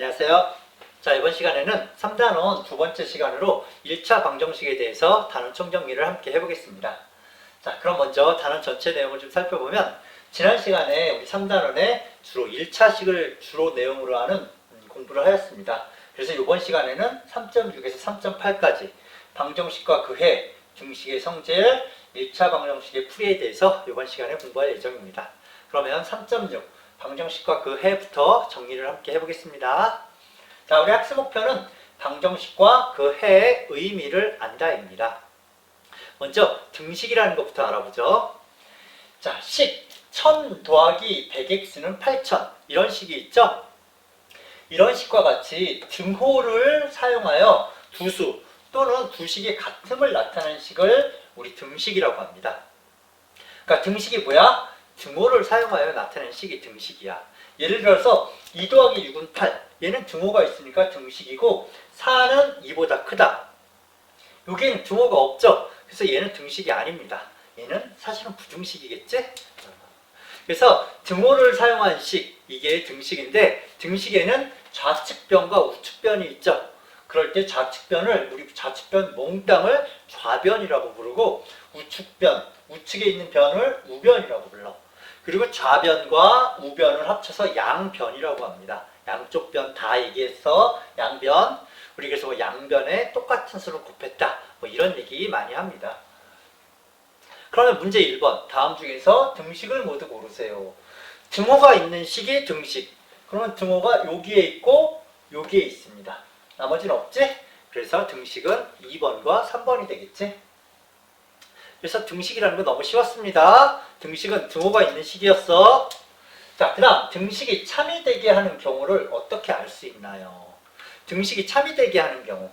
안녕하세요. 자, 이번 시간에는 3단원 두 번째 시간으로 1차 방정식에 대해서 단원 총정리를 함께 해보겠습니다. 자, 그럼 먼저 단원 전체 내용을 좀 살펴보면 지난 시간에 우리 3단원에 주로 1차식을 주로 내용으로 하는 음, 공부를 하였습니다. 그래서 이번 시간에는 3.6에서 3.8까지 방정식과 그해, 등식의 성질, 1차 방정식의 풀이에 대해서 이번 시간에 공부할 예정입니다. 그러면 3.6 방정식과 그 해부터 정리를 함께 해보겠습니다. 자, 우리 학습 목표는 방정식과 그 해의 의미를 안다입니다. 먼저 등식이라는 것부터 알아보죠. 자, 식 1000 더하기 100x는 8000 이런 식이 있죠. 이런 식과 같이 등호를 사용하여 두 수 또는 두 식의 같음을 나타내는 식을 우리 등식이라고 합니다. 그러니까 등식이 뭐야? 등호를 사용하여 나타낸 식이 등식이야. 예를 들어서 2 더하기 6은 8. 얘는 등호가 있으니까 등식이고 4는 2보다 크다. 여기는 등호가 없죠. 그래서 얘는 등식이 아닙니다. 얘는 사실은 부등식이겠지? 그래서 등호를 사용한 식, 이게 등식인데 등식에는 좌측변과 우측변이 있죠. 그럴 때 좌측변을 우리 좌측변 몽땅을 좌변이라고 부르고 우측변, 우측에 있는 변을 우변이라고 불러. 그리고 좌변과 우변을 합쳐서 양변이라고 합니다. 양쪽 변 다 얘기해서 양변. 우리 그래서 뭐 양변에 똑같은 수를 곱했다. 뭐 이런 얘기 많이 합니다. 그러면 문제 1번. 다음 중에서 등식을 모두 고르세요. 등호가 있는 식이 등식. 그러면 등호가 여기에 있고 여기에 있습니다. 나머지는 없지? 그래서 등식은 2번과 3번이 되겠지? 그래서 등식이라는 건 너무 쉬웠습니다. 등식은 등호가 있는 식이었어. 자, 그 다음 등식이 참이 되게 하는 경우를 어떻게 알 수 있나요? 등식이 참이 되게 하는 경우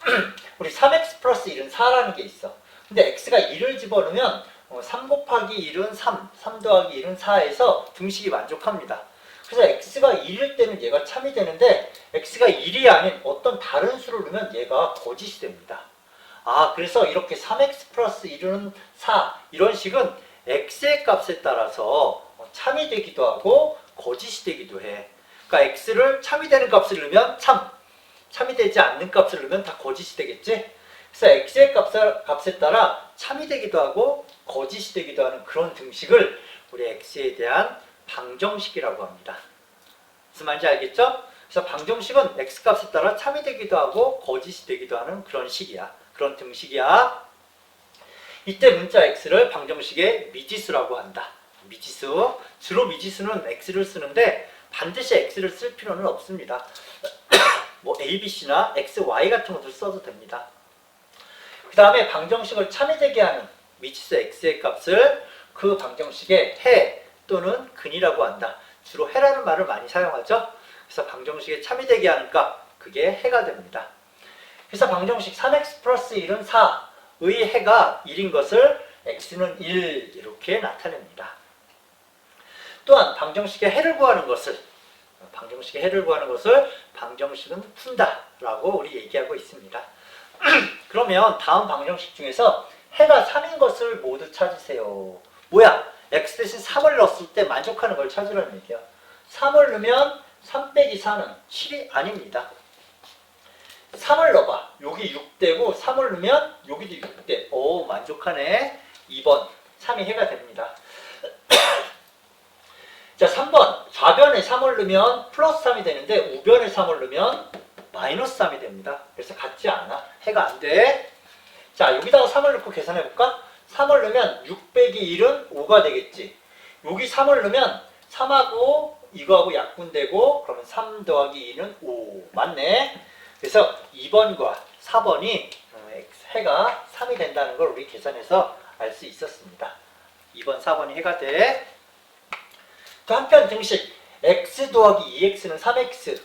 우리 3x 플러스 1은 4라는 게 있어. 근데 x가 1을 집어넣으면 어, 3 곱하기 1은 3, 3 더하기 1은 4에서 등식이 만족합니다. 그래서 x가 1일 때는 얘가 참이 되는데 x가 1이 아닌 어떤 다른 수를 넣으면 얘가 거짓이 됩니다. 아, 그래서 이렇게 3x 플러스 1은 4 이런 식은 x의 값에 따라서 참이 되기도 하고 거짓이 되기도 해. 그러니까 x를 참이 되는 값을 넣으면 참, 참이 되지 않는 값을 넣으면 다 거짓이 되겠지? 그래서 x의 값을, 값에 따라 참이 되기도 하고 거짓이 되기도 하는 그런 등식을 우리 x에 대한 방정식이라고 합니다. 무슨 말인지 알겠죠? 그래서 방정식은 x 값에 따라 참이 되기도 하고 거짓이 되기도 하는 그런 식이야. 그런 등식이야. 이때 문자 x를 방정식의 미지수라고 한다. 미지수. 주로 미지수는 x를 쓰는데 반드시 x를 쓸 필요는 없습니다. 뭐 a, b, c나 x, y 같은 것도 써도 됩니다. 그 다음에 방정식을 참이되게 하는 미지수 x의 값을 그 방정식의 해 또는 근이라고 한다. 주로 해라는 말을 많이 사용하죠. 그래서 방정식에 참이되게 하는 값, 그게 해가 됩니다. 그래서 방정식 3x 플러스 1은 4의 해가 1인 것을 x는 1 이렇게 나타냅니다. 또한 방정식의 해를 구하는 것을 방정식의 해를 구하는 것을 방정식은 푼다라고 우리 얘기하고 있습니다. 그러면 다음 방정식 중에서 해가 3인 것을 모두 찾으세요. 뭐야? x 대신 3을 넣었을 때 만족하는 걸 찾으라는 얘기야. 3을 넣으면 3 빼기 4는 7이 아닙니다. 3을 넣어봐. 여기 6대고 3을 넣으면 여기도 6대. 오 만족하네. 2번 3이 해가 됩니다. 자 3번 좌변에 3을 넣으면 플러스 3이 되는데 우변에 3을 넣으면 마이너스 3이 됩니다. 그래서 같지 않아. 해가 안 돼. 자 여기다가 3을 넣고 계산해 볼까? 3을 넣으면 6 빼기 1은 5가 되겠지. 여기 3을 넣으면 3하고 이거하고 약분되고 그러면 3 더하기 2는 5 맞네. 그래서 2번과 4번이 어, 해가 3이 된다는 걸 우리 계산해서 알 수 있었습니다. 2번, 4번이 해가 돼. 또 한편 등식 x 더하기 2x는 3x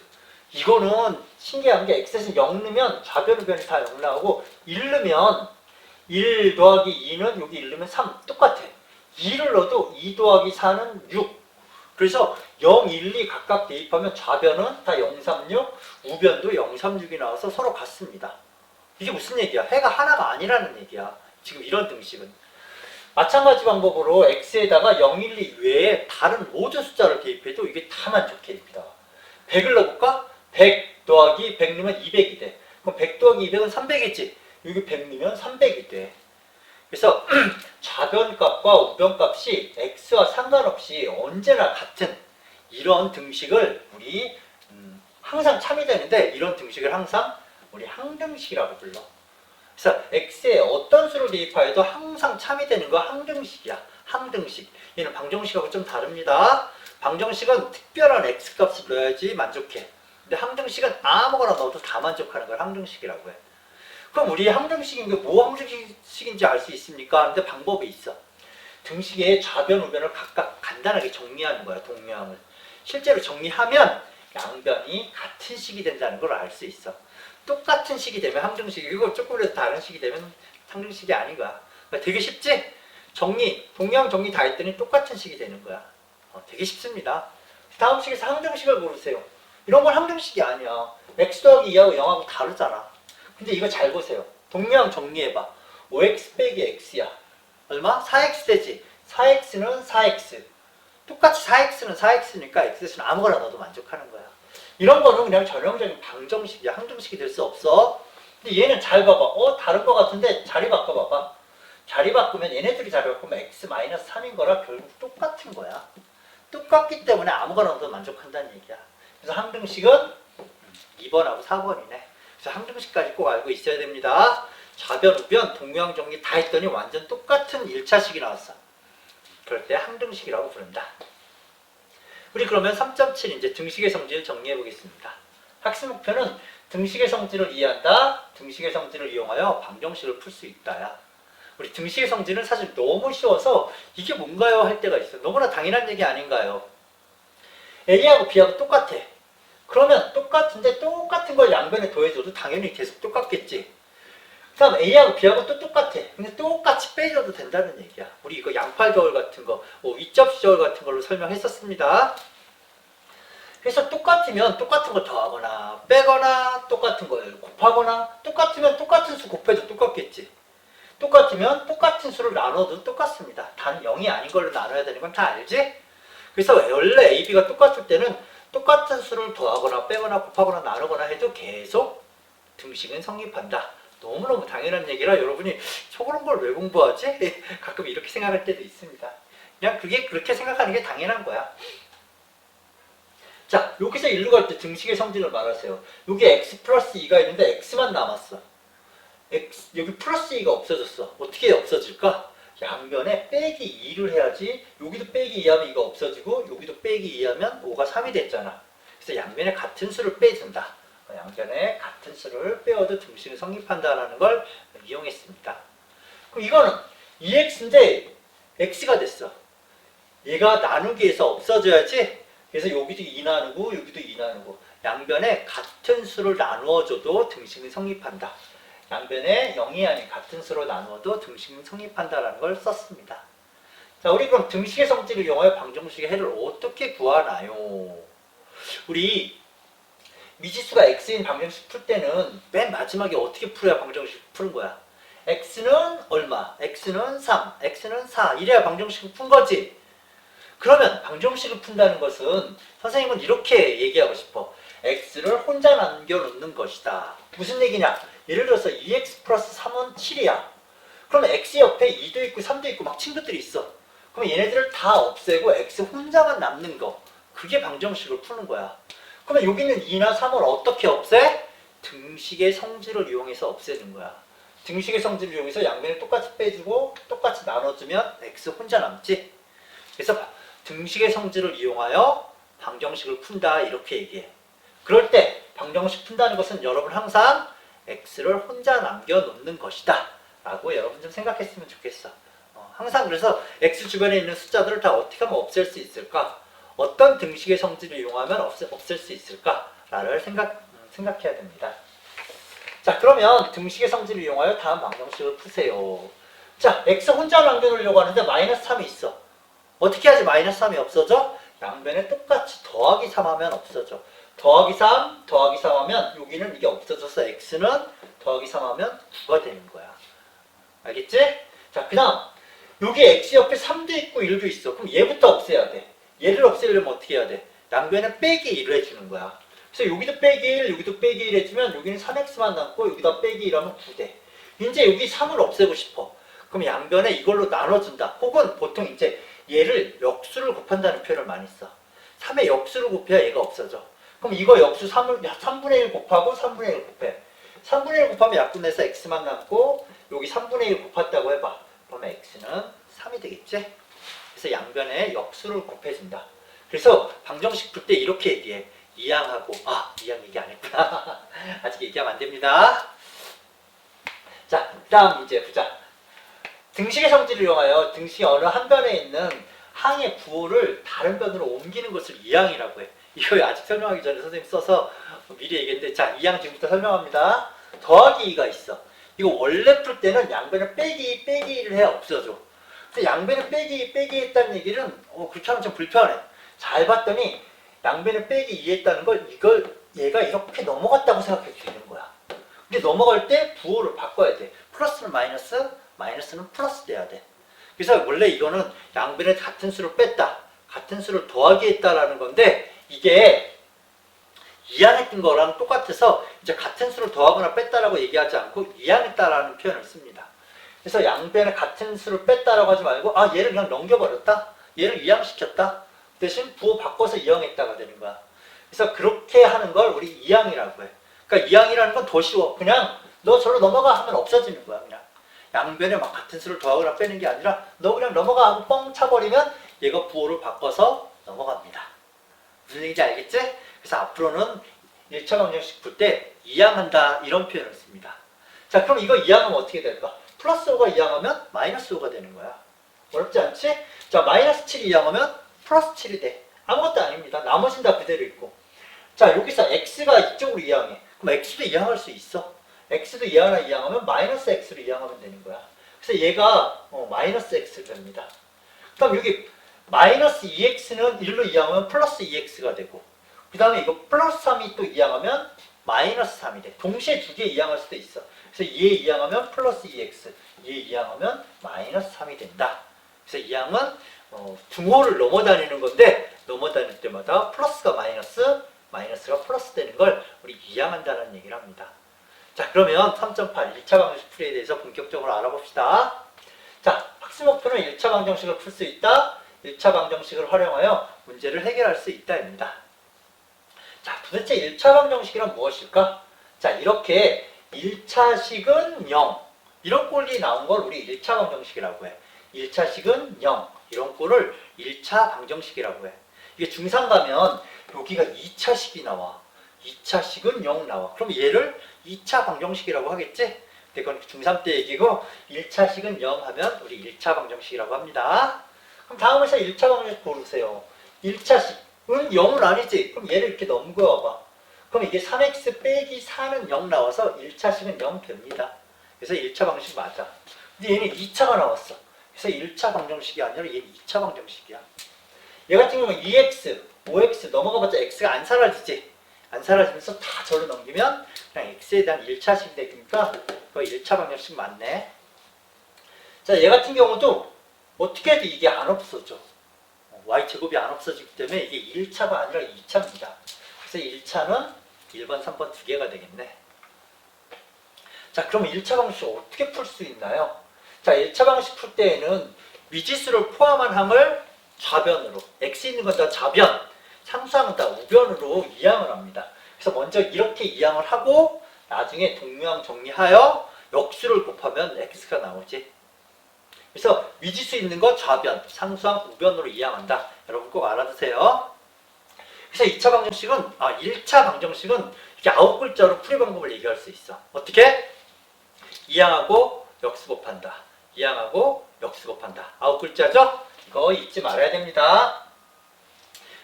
이거는 신기한 게 x에서 0 넣으면 좌변 우변이 다0 나오고 1 넣으면 1 더하기 2는 여기 1 넣으면 3 똑같아 2를 넣어도 2 더하기 4는 6 그래서 0, 1, 2 각각 대입하면 좌변은 다 0, 3, 6 우변도 0, 3, 6이 나와서 서로 같습니다 이게 무슨 얘기야 해가 하나가 아니라는 얘기야 지금 이런 등식은 마찬가지 방법으로 x에다가 0, 1, 2 외에 다른 모든 숫자를 대입해도 이게 다 만족해 됩니다 100을 넣어볼까? 100 더하기 100 넣으면 200이 돼. 그럼 100 더하기 200은 300이지. 여기 100 넣으면 300이 돼. 그래서 좌변값과 우변값이 x와 상관없이 언제나 같은 이런 등식을 우리 음, 항상 참이 되는데 이런 등식을 항상 우리 항등식이라고 불러. 그래서 x에 어떤 수를 대입하여도 항상 참이 되는 거 항등식이야. 항등식. 얘는 방정식하고 좀 다릅니다. 방정식은 특별한 x 값을 넣어야지 만족해. 근데 항등식은 아무거나 넣어도 다 만족하는 걸 항등식이라고 해. 그럼 우리 항등식인 게뭐 항등식인지 알 수 있습니까? 근데 방법이 있어. 등식의 좌변, 우변을 각각 간단하게 정리하는 거야, 동명을. 실제로 정리하면 양변이 같은 식이 된다는 걸 알 수 있어. 똑같은 식이 되면 항등식이고 조금이라도 다른 식이 되면 항등식이 아닌 거야. 그러니까 되게 쉽지? 정리, 동양 정리 다 했더니 똑같은 식이 되는 거야. 어, 되게 쉽습니다. 다음 식에서 항등식을 고르세요. 이런 건 항등식이 아니야. x 더하기 2하고 0하고 다르잖아. 근데 이거 잘 보세요. 동양 정리해봐. 5x 빼기 x야. 얼마? 4x 되지. 4x는 4x. 똑같이 4x는 4x니까 x는 아무거나 넣어도 만족하는 거야. 이런 거는 그냥 전형적인 방정식이야. 항등식이 될 수 없어. 근데 얘는 잘 봐봐. 어, 다른 거 같은데 자리 바꿔봐봐. 자리 바꾸면 얘네들이 자리 바꾸면 x 3인 거라 결국 똑같은 거야. 똑같기 때문에 아무거나 넣어도 만족한다는 얘기야. 그래서 항등식은 2번하고 4번이네. 그래서 항등식까지 꼭 알고 있어야 됩니다. 좌변, 우변, 동양 정리 다 했더니 완전 똑같은 1차식이 나왔어. 그럴 때 항등식이라고 부른다. 우리 그러면 3.7 이제 등식의 성질을 정리해 보겠습니다. 학습 목표는 등식의 성질을 이해한다. 등식의 성질을 이용하여 방정식을 풀 수 있다야. 우리 등식의 성질은 사실 너무 쉬워서 이게 뭔가요 할 때가 있어. 너무나 당연한 얘기 아닌가요? A하고 B하고 똑같아. 그러면 똑같은데 똑같은 걸 양변에 더해줘도 당연히 계속 똑같겠지. 그 다음 A하고 B하고 또 똑같아. 근데 똑같이 빼줘도 된다는 얘기야. 우리 이거 양팔 저울 같은 거, 뭐 윗접시 저울 같은 걸로 설명했었습니다. 그래서 똑같으면 똑같은 걸 더하거나 빼거나 똑같은 걸 곱하거나 똑같으면 똑같은 수 곱해도 똑같겠지. 똑같으면 똑같은 수를 나눠도 똑같습니다. 단 0이 아닌 걸로 나눠야 되는 건 다 알지? 그래서 원래 A, B가 똑같을 때는 똑같은 수를 더하거나 빼거나 곱하거나 나누거나 해도 계속 등식은 성립한다. 너무너무 당연한 얘기라 여러분이 저런 걸 왜 공부하지? 가끔 이렇게 생각할 때도 있습니다. 그냥 그게 그렇게 생각하는 게 당연한 거야. 자, 여기서 일로 갈 때 등식의 성질을 말하세요. 여기 x 플러스 2가 있는데 x만 남았어. x, 여기 플러스 2가 없어졌어. 어떻게 없어질까? 양변에 빼기 2를 해야지 여기도 빼기 2하면 이거 없어지고 여기도 빼기 2하면 5가 3이 됐잖아. 그래서 양변에 같은 수를 빼준다. 양변에 같은 수를 빼어도 등식을 성립한다라는 걸 이용했습니다. 그럼 이거는 2x인데 x가 됐어. 얘가 나누기에서 없어져야지. 그래서 여기도 2 나누고 여기도 2 나누고 양변에 같은 수를 나누어줘도 등식이 성립한다. 양변에 0이 아닌 같은 수로 나누어도 등식은 성립한다라는 걸 썼습니다. 자, 우리 그럼 등식의 성질을 이용하여 방정식의 해를 어떻게 구하나요? 우리 미지수가 x인 방정식 풀 때는 맨 마지막에 어떻게 풀어야 방정식 푸는 거야? x는 얼마? x는 3, x는 4 이래야 방정식을 푼 거지. 그러면 방정식을 푼다는 것은 선생님은 이렇게 얘기하고 싶어. x를 혼자 남겨놓는 것이다. 무슨 얘기냐? 예를 들어서 2x 플러스 3은 7이야. 그러면 x 옆에 2도 있고 3도 있고 막 친구들이 있어. 그럼 얘네들을 다 없애고 x 혼자만 남는 거. 그게 방정식을 푸는 거야. 그러면 여기 있는 2나 3을 어떻게 없애? 등식의 성질을 이용해서 없애는 거야. 등식의 성질을 이용해서 양변을 똑같이 빼주고 똑같이 나눠주면 x 혼자 남지. 그래서 등식의 성질을 이용하여 방정식을 푼다 이렇게 얘기해. 그럴 때 방정식 푼다는 것은 여러분 항상 x를 혼자 남겨놓는 것이다 라고 여러분 좀 생각했으면 좋겠어 어, 항상 그래서 x 주변에 있는 숫자들을 다 어떻게 하면 없앨 수 있을까 어떤 등식의 성질을 이용하면 없애, 없앨 수 있을까 라를 생각, 음, 생각해야 됩니다 자 그러면 등식의 성질을 이용하여 다음 방정식을 푸세요 자 x 혼자 남겨놓으려고 하는데 마이너스 3이 있어 어떻게 하지 마이너스 3이 없어져? 양변에 똑같이 더하기 3 하면 없어져 더하기 3, 더하기 3 하면 여기는 이게 없어져서 x는 더하기 3 하면 9가 되는 거야. 알겠지? 자, 그 다음 여기 x 옆에 3도 있고 1도 있어. 그럼 얘부터 없애야 돼. 얘를 없애려면 어떻게 해야 돼? 양변에 빼기 1을 해주는 거야. 그래서 여기도 빼기 1, 여기도 빼기 1 해주면 여기는 3x만 남고 여기다 빼기 1하면 9대. 이제 여기 3을 없애고 싶어. 그럼 양변에 이걸로 나눠준다. 혹은 보통 이제 얘를 역수를 곱한다는 표현을 많이 써. 3의 역수를 곱해야 얘가 없어져. 그럼 이거 역수 3을, 3분의 1 곱하고 3분의 1 곱해. 3분의 1 곱하면 약분해서 x만 남고 여기 3분의 1 곱했다고 해봐. 그러면 x는 3이 되겠지? 그래서 양변에 역수를 곱해준다. 그래서 방정식 풀 때 이렇게 얘기해. 이항하고 아 이항 얘기 안 했구나. 아직 얘기하면 안 됩니다. 자, 다음 이제 보자. 등식의 성질을 이용하여 등식의 어느 한 변에 있는 항의 부호를 다른 변으로 옮기는 것을 이항이라고 해. 이거 아직 설명하기 전에 선생님 써서 미리 얘기했는데 자, 이항 지금부터 설명합니다. 더하기 2가 있어. 이거 원래 풀 때는 양변을 빼기 빼기 1을 해야 없어져. 근데 양변을 빼기 빼기 했다는 얘기는 어, 그렇게 하면 좀 불편해. 잘 봤더니 양변을 빼기 2 했다는 걸 이걸 얘가 이렇게 넘어갔다고 생각해도 되는 거야. 근데 넘어갈 때 부호를 바꿔야 돼. 플러스는 마이너스, 마이너스는 플러스 돼야 돼. 그래서 원래 이거는 양변의 같은 수를 뺐다, 같은 수를 더하기 했다라는 건데 이게 이항했던 거랑 똑같아서 이제 같은 수를 더하거나 뺐다라고 얘기하지 않고 이항했다라는 표현을 씁니다. 그래서 양변의 같은 수를 뺐다라고 하지 말고 아 얘를 그냥 넘겨버렸다, 얘를 이항시켰다 대신 부호 바꿔서 이항했다가 되는 거야. 그래서 그렇게 하는 걸 우리 이항이라고 해. 그러니까 이항이라는 건 더 쉬워. 그냥 너 저로 넘어가 하면 없어지는 거야. 그냥 양변에 막 같은 수를 더하거나 빼는 게 아니라 너 그냥 넘어가 하고 뻥 차버리면 얘가 부호를 바꿔서 넘어갑니다. 무슨 얘기인지 알겠지? 그래서 앞으로는 1차 방정식 풀 때 이항한다 이런 표현을 씁니다. 자 그럼 이거 이항하면 어떻게 될까? 플러스 5가 이항하면 마이너스 5가 되는 거야. 어렵지 않지? 자 마이너스 7이 이항하면 플러스 7이 돼. 아무것도 아닙니다. 나머지는 다 그대로 있고. 자 여기서 x가 이쪽으로 이항해. 그럼 x도 이항할 수 있어. x도 이항하나 이항하면 마이너스 x로 이항하면 되는 거야. 그래서 얘가 어, 마이너스 x 됩니다. 그럼 여기 마이너스 2x는 1로 이항하면 플러스 2x가 되고 그 다음에 이거 플러스 3이 또 이항하면 마이너스 3이 돼. 동시에 두 개 이항할 수도 있어. 그래서 얘 이항하면 플러스 2x, 얘 이항하면 마이너스 3이 된다. 그래서 이항은 어, 등호를 넘어다니는 건데 넘어다닐 때마다 플러스가 마이너스, 마이너스가 플러스 되는 걸 우리 이항한다는 얘기를 합니다. 자 그러면 3.8 1차 방정식 풀이에 대해서 본격적으로 알아봅시다. 자 학습 목표는 1차 방정식을 풀 수 있다. 1차 방정식을 활용하여 문제를 해결할 수 있다입니다. 자 도대체 1차 방정식이란 무엇일까? 자 이렇게 1차식은 0 이런 꼴이 나온 걸 우리 1차 방정식이라고 해. 1차식은 0 이런 꼴을 1차 방정식이라고 해. 이게 중3 가면 여기가 2차식이 나와. 2차식은 0 나와. 그럼 얘를 2차 방정식이라고 하겠지? 근데 그건 중3 때 얘기고 1차식은 0 하면 우리 1차 방정식이라고 합니다. 그럼 다음에서 1차 방정식 고르세요. 1차식 은 0은 아니지? 그럼 얘를 이렇게 넘겨와봐. 그럼 이게 3x 빼기 4는 0 나와서 1차식은 0 됩니다. 그래서 1차 방정식 맞아. 근데 얘는 2차가 나왔어. 그래서 1차 방정식이 아니라 얘는 2차 방정식이야. 얘 같은 경우는 2x, 5x 넘어가봤자 x가 안 사라지지. 안 사라지면서 다 절로 넘기면 그냥 x에 대한 1차식이 되니까 그거 1차 방정식 맞네. 자, 얘 같은 경우도 어떻게 해도 이게 안 없어져. 어, y제곱이 안 없어지기 때문에 이게 1차가 아니라 2차입니다. 그래서 1차는 1번, 3번 두 개가 되겠네. 자, 그럼 1차 방식 어떻게 풀 수 있나요? 자, 1차 방식 풀 때에는 미지수를 포함한 항을 좌변으로, x 있는 건 다 좌변, 상수항은 다 우변으로 이항을 합니다. 그래서 먼저 이렇게 이항을 하고 나중에 동류항 정리하여 역수를 곱하면 x가 나오지. 그래서 미지수 있는 거 좌변, 상수항 우변으로 이항한다. 여러분 꼭 알아두세요. 그래서 2차 방정식은, 아, 1차 방정식은 이렇게 아홉 글자로 풀이 방법을 얘기할 수 있어. 어떻게? 이항하고 역수 곱한다. 이항하고 역수 곱한다. 아홉 글자죠? 이거 잊지 말아야 됩니다.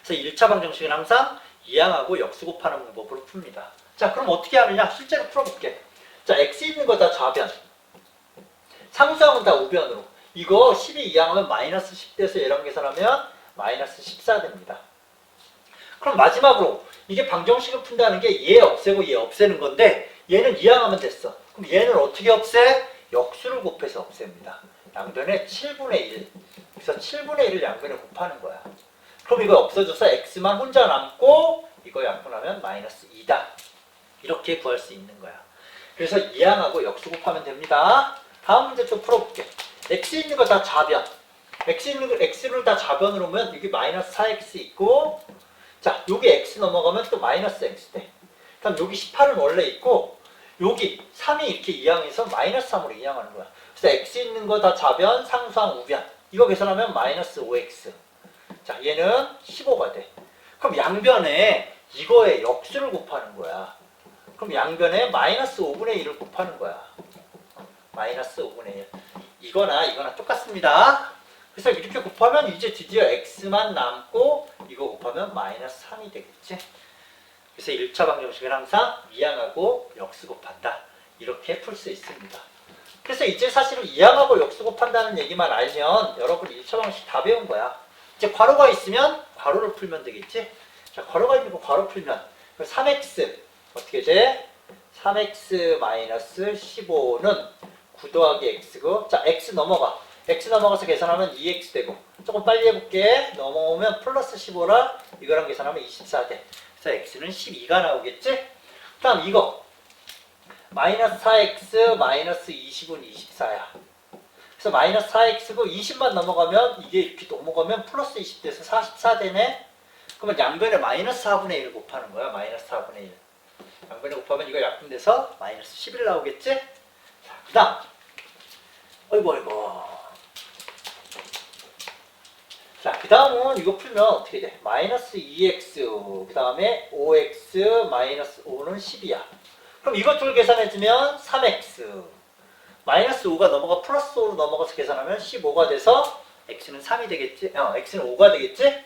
그래서 1차 방정식은 항상 이항하고 역수 곱하는 방법으로 풉니다. 자, 그럼 어떻게 하느냐? 실제로 풀어볼게. 자, x 있는 거 다 좌변. 상수항은 다 우변으로. 이거 12 이항하면 마이너스 10 돼서 얘랑 계산하면 마이너스 14 됩니다. 그럼 마지막으로 이게 방정식을 푼다는 게 얘 없애고 얘 없애는 건데 얘는 이항하면 됐어. 그럼 얘는 어떻게 없애? 역수를 곱해서 없앱니다. 양변에 7분의 1. 그래서 7분의 1을 양변에 곱하는 거야. 그럼 이거 없어져서 x만 혼자 남고 이거 약분하면 마이너스 2다. 이렇게 구할 수 있는 거야. 그래서 이항하고 역수 곱하면 됩니다. 다음 문제 좀 풀어볼게. X 있는 거 다 좌변. x 있는 거 x를 다 좌변으로 오면 여기 마이너스 4x 있고 자 여기 x 넘어가면 또 마이너스 x 돼. 그럼 여기 18은 원래 있고 여기 3이 이렇게 이항해서 마이너스 3으로 이항하는 거야. 그래서 x 있는 거 다 좌변, 상수항, 우변. 이거 계산하면 마이너스 5x. 자 얘는 15가 돼. 그럼 양변에 이거에 역수를 곱하는 거야. 그럼 양변에 마이너스 5분의 1을 곱하는 거야. 마이너스 5분의 1. 이거나 이거나 똑같습니다. 그래서 이렇게 곱하면 이제 드디어 x만 남고 이거 곱하면 마이너스 3이 되겠지. 그래서 1차 방정식은 항상 이항하고 역수 곱한다. 이렇게 풀 수 있습니다. 그래서 이제 사실은 이항하고 역수 곱한다는 얘기만 알면 여러분 1차 방정식 다 배운 거야. 이제 괄호가 있으면 괄호를 풀면 되겠지. 자, 괄호가 있는 거 괄호 풀면 3x 어떻게 돼? 3x 마이너스 15는 9 더하기 x고 자 x 넘어가. x 넘어가서 계산하면 2x 되고 조금 빨리 해볼게. 넘어오면 플러스 15라 이거랑 계산하면 24돼. 그래서 x는 12가 나오겠지? 그 다음 이거. 마이너스 4x 마이너스 20은 24야. 그래서 마이너스 4x고 20만 넘어가면 이게 이렇게 넘어가면 플러스 20 돼서 44 되네. 그러면 양변에 마이너스 4분의 1을 곱하는 거야 마이너스 4분의 1 양변에 곱하면 이거 약분돼서 마이너스 11 나오겠지? 자, 그 다음 어이구 어이구 자, 그 다음은 이거 풀면 어떻게 돼? 마이너스 2x 그 다음에 5x 마이너스 5는 10이야 그럼 이것 둘 계산해주면 3x 마이너스 5가 넘어가 플러스 5로 넘어가서 계산하면 15가 돼서 x는 3이 되겠지? 어, x는 5가 되겠지?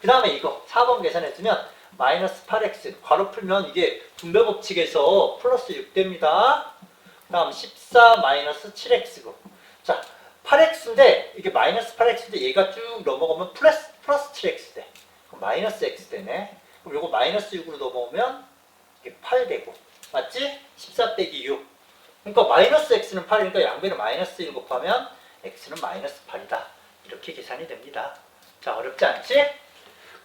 그 다음에 이거 4번 계산해주면 마이너스 8x 괄호 풀면 이게 분배 법칙에서 플러스 6 됩니다. 다음 14 마이너스 7x고 자 8x인데 이게 마이너스 8x인데 얘가 쭉 넘어가면 플러스 플러스 7x 돼. 그럼 마이너스 x 되네. 그럼 요거 마이너스 6으로 넘어오면 이게 8 되고 맞지? 14 빼기 6. 그러니까 마이너스 x는 8이니까 양변에 마이너스 1 곱하면 x는 마이너스 8이다. 이렇게 계산이 됩니다. 자 어렵지 않지?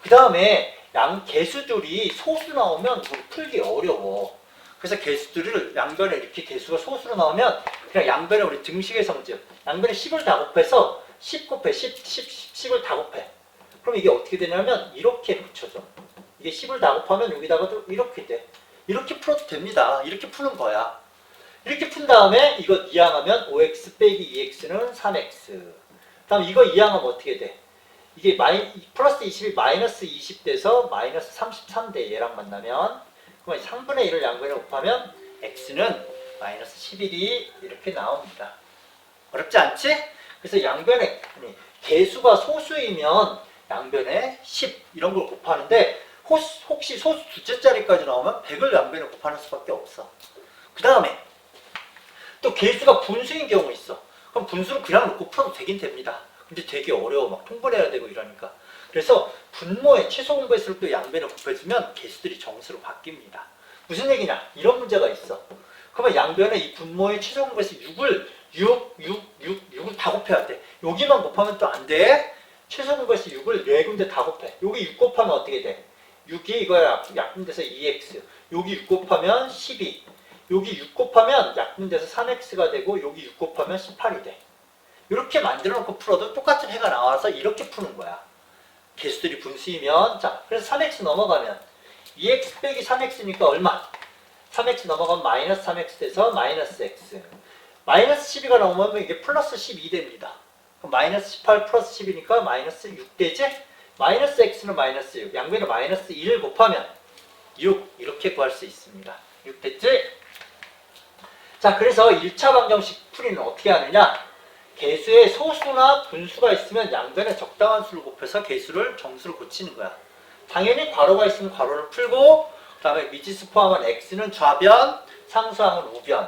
그 다음에 양 개수들이 소수 나오면 이거 풀기 어려워. 그래서 개수들을 양변에 이렇게 개수가 소수로 나오면 그냥 양변에 우리 등식의 성질 양변에 10을 다 곱해서 10 곱해 10, 10, 10, 을다 곱해. 그럼 이게 어떻게 되냐면 이렇게 붙여줘. 이게 10을 다 곱하면 여기다가도 이렇게 돼. 이렇게 풀어도 됩니다. 이렇게 푸는 거야. 이렇게 푼 다음에 이거 이항하면 5x 빼기 2x는 3x. 다음 이거 이항하면 어떻게 돼? 이게 마이, 플러스 20이 마이너스 20 돼서 마이너스 33대 얘랑 만나면 그러면 3분의 1을 양변에 곱하면 x는 마이너스 11이 이렇게 나옵니다. 어렵지 않지? 그래서 양변에 아니, 개수가 소수이면 양변에 10 이런 걸 곱하는데 혹시, 혹시 소수 두째 자리까지 나오면 100을 양변에 곱하는 수밖에 없어. 그 다음에 또 개수가 분수인 경우 있어. 그럼 분수를 그냥 놓고 풀어도 되긴 됩니다. 근데 되게 어려워. 막 통분해야 되고 이러니까. 그래서 분모의 최소 공배수를 또 양변에 곱해주면 개수들이 정수로 바뀝니다. 무슨 얘기냐? 이런 문제가 있어. 그러면 양변에 이 분모의 최소 공배수 6을 6, 6, 6, 6을 다 곱해야 돼. 여기만 곱하면 또 안 돼. 최소 공배수 6을 네 군데 다 곱해. 여기 6 곱하면 어떻게 돼? 6이 이거야 약분돼서 2x. 여기 6 곱하면 12. 여기 6 곱하면 약분돼서 3x가 되고 여기 6 곱하면 18이 돼. 이렇게 만들어 놓고 풀어도 똑같은 해가 나와서 이렇게 푸는 거야. 개수들이 분수이면 자 그래서 3x 넘어가면 2x 빼기 3x니까 얼마? 3x 넘어가면 마이너스 3x 돼서 마이너스 x 마이너스 12가 넘으면 이게 플러스 12 됩니다. 그럼 마이너스 18 플러스 10이니까 마이너스 6 되지? 마이너스 x는 마이너스 6 양변에 마이너스 1을 곱하면 6 이렇게 구할 수 있습니다. 6 됐지? 자 그래서 1차 방정식 풀이는 어떻게 하느냐 개수에 소수나 분수가 있으면 양변에 적당한 수를 곱해서 개수를 정수를 고치는 거야. 당연히 괄호가 있으면 괄호를 풀고 그 다음에 미지수 포함한 x는 좌변, 상수항은 우변.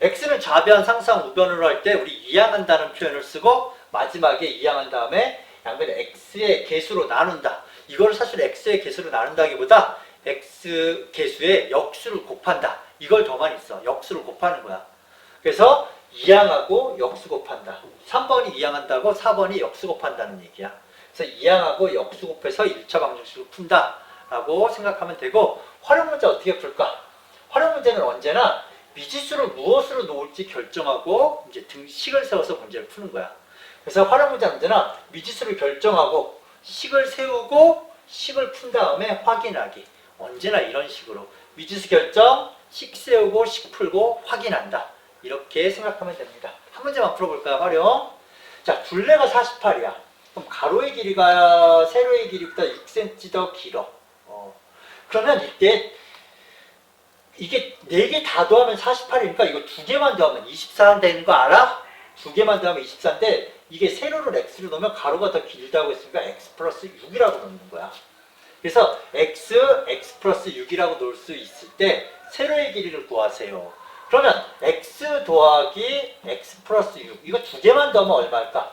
x는 좌변, 상수항, 우변으로 할 때 우리 이항한다는 표현을 쓰고 마지막에 이항한 다음에 양변에 x의 개수로 나눈다. 이걸 사실 x의 개수로 나눈다기보다 x 개수의 역수를 곱한다. 이걸 더 많이 써. 역수를 곱하는 거야. 그래서 이항하고 역수 곱한다. 3번이 이항한다고 4번이 역수 곱한다는 얘기야. 그래서 이항하고 역수 곱해서 1차 방정식을 푼다. 라고 생각하면 되고 활용 문제 어떻게 풀까? 활용 문제는 언제나 미지수를 무엇으로 놓을지 결정하고 이제 등식을 세워서 문제를 푸는 거야. 그래서 활용 문제는 언제나 미지수를 결정하고 식을 세우고 식을 푼 다음에 확인하기. 언제나 이런 식으로 미지수 결정, 식 세우고 식 풀고 확인한다. 이렇게 생각하면 됩니다. 한 문제만 풀어볼까요, 활용? 자, 둘레가 48이야. 그럼 가로의 길이가 세로의 길이보다 6cm 더 길어. 어. 그러면 이때 이게 네개다 더하면 48이니까 이거 두 개만 더하면 24 되는 거 알아? 두 개만 더하면 24인데 이게 세로를 x로 넣으면 가로가 더 길다고 했으니까 x 플러스 6이라고 넣는 거야. 그래서 x, x 플러스 6이라고 놓을 수 있을 때 세로의 길이를 구하세요. 그러면 x 더하기 x 플러스 6 이거 두 개만 더하면 얼마일까?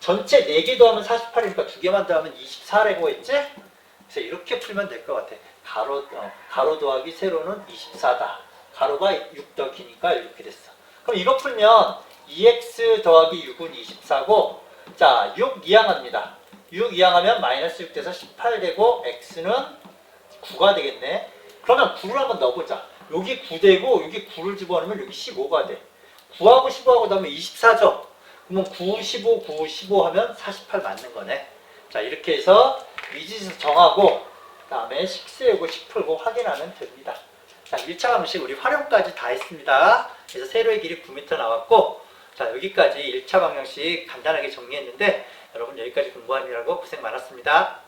전체 4개 더하면 48이니까 두 개만 더하면 24라고 했지? 그래서 이렇게 풀면 될 것 같아. 가로, 어, 가로 더하기 세로는 24다. 가로가 6 더 기니까 이렇게 됐어. 그럼 이거 풀면 2x 더하기 6은 24고, 자, 6 이항합니다. 6 이항하면 마이너스 6 돼서 18 되고, x는 9가 되겠네. 그러면 9를 한번 넣어보자. 여기 9 되고, 여기 9를 집어넣으면 여기 15가 돼. 9하고 15하고 넣으면 24죠. 그러면 9, 15, 9, 15 하면 48 맞는 거네. 자, 이렇게 해서 미지수 정하고, 그 다음에 식 세우고 식 풀고 확인하면 됩니다. 자, 1차 방식 우리 활용까지 다 했습니다. 그래서 세로의 길이 9m 나왔고, 자, 여기까지 1차 방정식 간단하게 정리했는데, 여러분 여기까지 공부하느라고 고생 많았습니다.